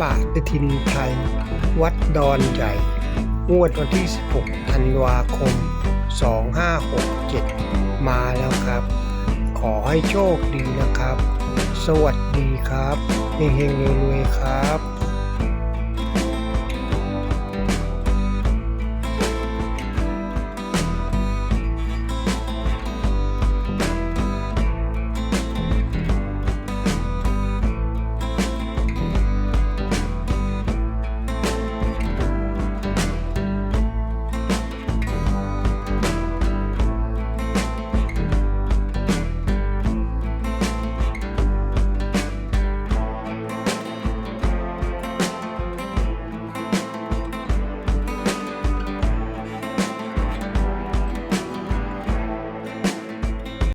ปะกทินไทย วัดดอนใหญ่ งวดวันที่ 16 ธันวาคม 2567 มาแล้วครับ ขอให้โชคดีนะครับ สวัสดีครับเฮงเฮงรวยๆครับ